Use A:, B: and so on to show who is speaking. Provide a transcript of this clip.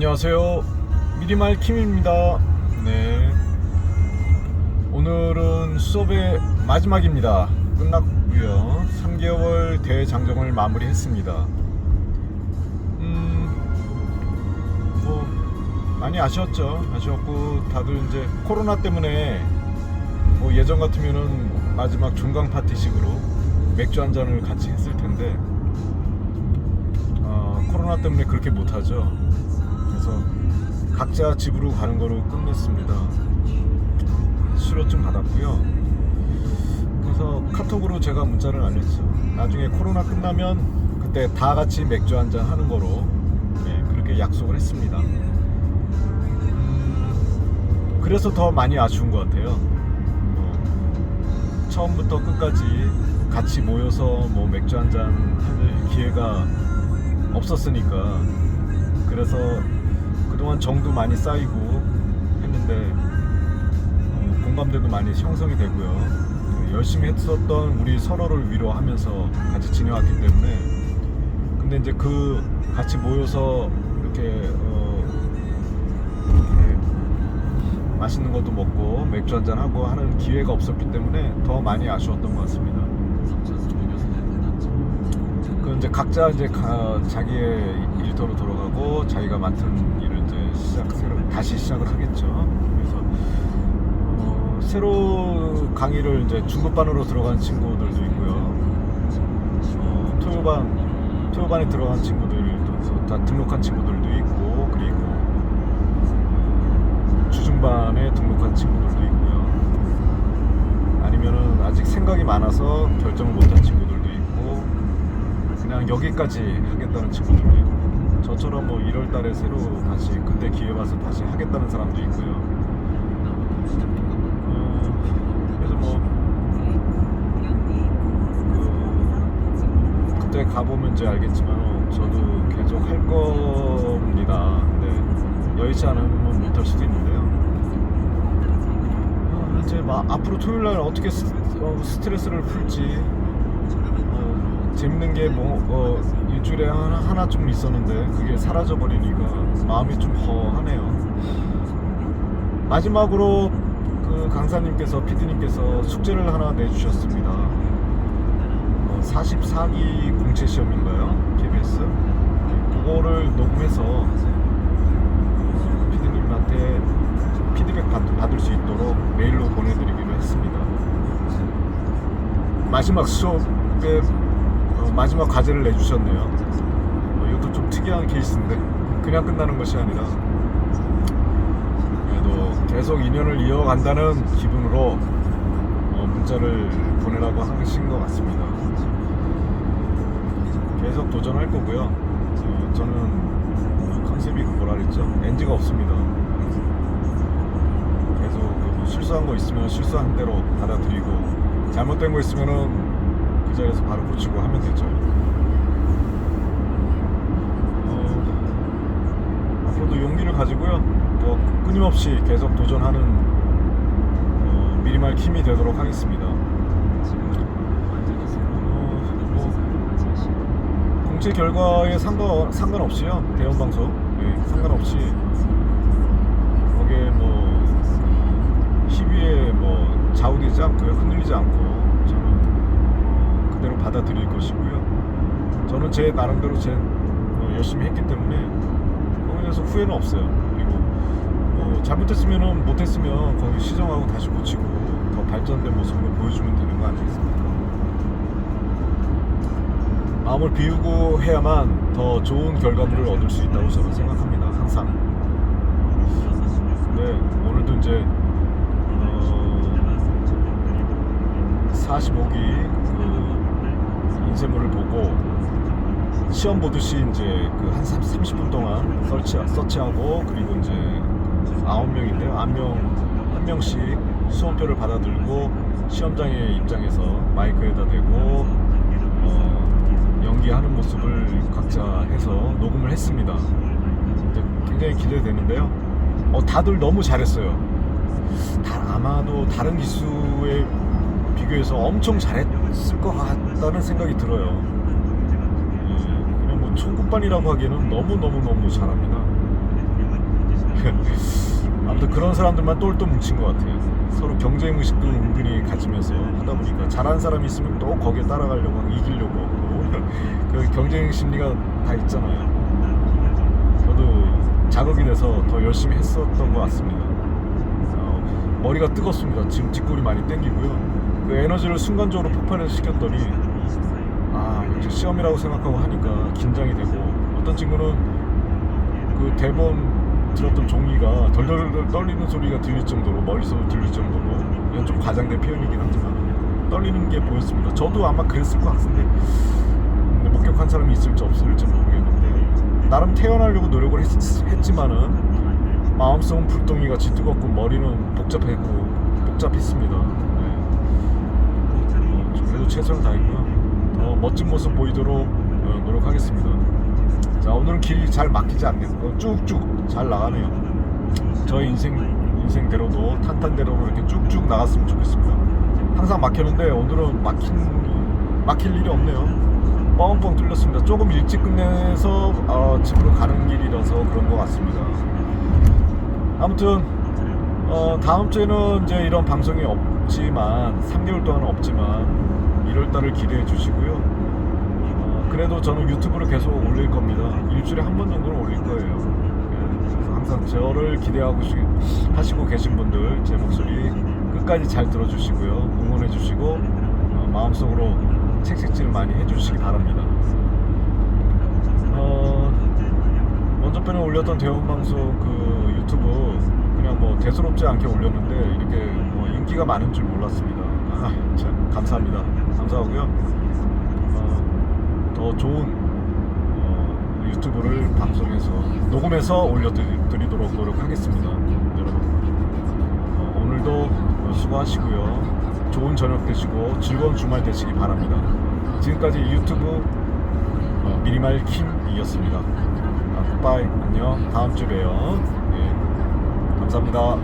A: 안녕하세요. 미리말 킴입니다. 네. 오늘은 수업의 마지막입니다. 끝났고요. 3개월 대장정을 마무리했습니다. 음, 뭐 많이 아쉬웠죠. 아쉬웠고 다들 이제 코로나 때문에 뭐 예전 같으면은 마지막 중강 파티식으로 맥주 한 잔을 같이 했을 텐데 어, 코로나 때문에 그렇게 못하죠. 그래서 각자 집으로 가는 거로 끝냈습니다. 수료증 받았고요. 그래서 카톡으로 제가 문자를 알렸죠. 나중에 코로나 끝나면 그때 다 같이 맥주 한 잔 하는 거로 네, 그렇게 약속을 했습니다. 음, 그래서 더 많이 아쉬운 것 같아요. 뭐, 처음부터 끝까지 같이 모여서 뭐 맥주 한 잔 할 기회가 없었으니까 그래서 그동안 정도 많이 쌓이고 했는데 어, 공감대도 많이 형성이 되고요. 그 열심히 했었던 우리 서로를 위로하면서 같이 지내왔기 때문에 근데 이제 그 같이 모여서 이렇게 어, 이렇게 맛있는 것도 먹고 맥주 한잔 하고 하는 기회가 없었기 때문에 더 많이 아쉬웠던 것 같습니다. 그 이제 각자 이제 가, 자기의 일터로 돌아가고 자기가 맡은 이제 시작 새로 다시 시작을 하겠죠. 그래서 어, 새로 강의를 이제 중급반으로 들어간 친구들도 있고요. 어, 토요반 토요반에 들어간 친구들도 다 등록한 친구들도 있고 그리고 주중반에 등록한 친구들도 있고요. 아니면은 아직 생각이 많아서 결정을 못한 친구들도 있고 그냥 여기까지 하겠다는 친구들도 있고 저처럼 뭐 1월 달에 새로 다시 그때 기회 봐서 다시 하겠다는 사람도 있고요. 어, 그래서 뭐 그, 그때 가보면 이제 알겠지만 어, 저도 계속 할 겁니다. 근데 여의치 않으면 못할 수도 있는데요. 어, 이제 막 앞으로 토요일 날 어떻게 스, 어, 스트레스를 풀지 어, 재밌는 게 뭐 어, 일주일에 하나, 하나 좀 있었는데 그게 사라져 버리니까 마음이 좀 허하네요. 마지막으로 그 강사님께서 PD님께서 숙제를 하나 내주셨습니다. 어, 44기 공채 시험인가요? KBS 그거를 녹음해서 PD님한테 피드백 받, 받을 수 있도록 메일로 보내드리기로 했습니다. 마지막 수업에 어, 마지막 과제를 내주셨네요. 어, 이것도 좀 특이한 케이스인데 그냥 끝나는 것이 아니라 그래도 계속 인연을 이어간다는 기분으로 어, 문자를 보내라고 하신 것 같습니다. 계속 도전할 거고요. 어, 저는 컨셉이 그 뭐라 그랬죠? NG가 없습니다. 계속 뭐 실수한 거 있으면 실수한 대로 받아들이고 잘못된 거 있으면은 그 자리에서 바로 고치고 하면 되죠. 어, 앞으로도 용기를 가지고요. 더 끊임없이 계속 도전하는 어, 미리말 킴이 되도록 하겠습니다. 어, 뭐, 공채 결과에 상관 상관없이요. 대형 방송 네, 상관없이 거기에 뭐 시비에 뭐 좌우되지 않고요. 흔들리지 않고 저는 그대로 받아들일 것이고요. 저는 제 나름대로 제 어, 열심히 했기 때문에 거기에 대해서 후회는 없어요. 뭐 잘못했으면 못했으면 거기 시정하고 다시 고치고 더 발전된 모습으로 보여주면 되는 거 아니겠습니까? 마음을 비우고 해야만 더 좋은 결과물을 얻을 수 있다고 저는 생각합니다. 항상. 네, 오늘도 이제 어, 45기 그 인쇄물을 보고 시험 보듯이 이제 그 한 30분 동안 서치, 서치하고 그리고 이제 9명인데요. 한 명, 한 명씩 수험표를 받아들고 시험장에 입장해서 마이크에다 대고 어, 연기하는 모습을 각자 해서 녹음을 했습니다. 굉장히 기대되는데요. 어, 다들 너무 잘했어요. 다, 아마도 다른 기수에 비교해서 엄청 잘했을 것 같다는 생각이 들어요. 예, 그냥 뭐 초급반이라고 하기에는 너무 너무 너무 잘합니다. 아무튼 그런 사람들만 똘똘 뭉친 것 같아요. 서로 경쟁 의식도 은근히 가지면서 하다 보니까 잘하는 사람이 있으면 또 거기에 따라가려고 하고 이기려고 하고 그 경쟁 심리가 다 있잖아요. 저도 자극이 돼서 더 열심히 했었던 것 같습니다. 어, 머리가 뜨겁습니다. 지금 뒷골이 많이 땡기고요. 그 에너지를 순간적으로 폭발을 시켰더니 아 역시 시험이라고 생각하고 하니까 긴장이 되고 어떤 친구는 그 대본 들었던 종이가 덜덜덜 떨리는 소리가 들릴 정도로 멀리서 들릴 정도로 이건 좀 과장된 표현이긴 하지만 떨리는 게 보였습니다. 저도 아마 그랬을 것 같은데 근데 목격한 사람이 있을지 없을지 모르겠는데 나름 태어나려고 노력을 했, 지만은 마음속은 불덩이 같이 뜨겁고 머리는 복잡했고 복잡했습니다. 네. 어, 그래도 최선을 다했고요. 더 멋진 모습 보이도록 어, 노력하겠습니다. 자 오늘은 길이 잘 막히지 않네요. 어, 쭉쭉 잘 나가네요. 저희 인생 인생대로도 탄탄대로로 이렇게 쭉쭉 나갔으면 좋겠습니다. 항상 막혔는데 오늘은 막힌 막힐 일이 없네요. 뻥뻥 뚫렸습니다. 조금 일찍 끝내서 어, 집으로 가는 길이라서 그런 것 같습니다. 아무튼 어, 다음 주에는 이제 이런 방송이 없지만 3개월 동안은 없지만 1월 달을 기대해 주시고요. 어, 그래도 저는 유튜브를 계속 올릴 겁니다. 일주일에 한 번 정도는 올릴 거예요. 예, 그래서 항상 저를 기대하고 시- 하시고 계신 분들 제 목소리 끝까지 잘 들어주시고요. 응원해 주시고 어, 마음속으로 책색질을 많이 해주시기 바랍니다. 어, 먼저 편에 올렸던 대원 방송 그 유튜브 그냥 뭐 대수롭지 않게 올렸는데 이렇게 뭐 인기가 많은 줄 몰랐습니다. 아, 참 감사합니다. 감사하고요. 어, 더 좋은 어, 유튜브를 방송해서 녹음해서 올려드리도록 노력하겠습니다. 여러분 어, 오늘도 어, 수고하시고요. 좋은 저녁 되시고 즐거운 주말 되시기 바랍니다. 지금까지 유튜브 어, 미니말 킴이었습니다. 아, 굿바이 안녕 다음 주에 봬요. 예, 감사합니다.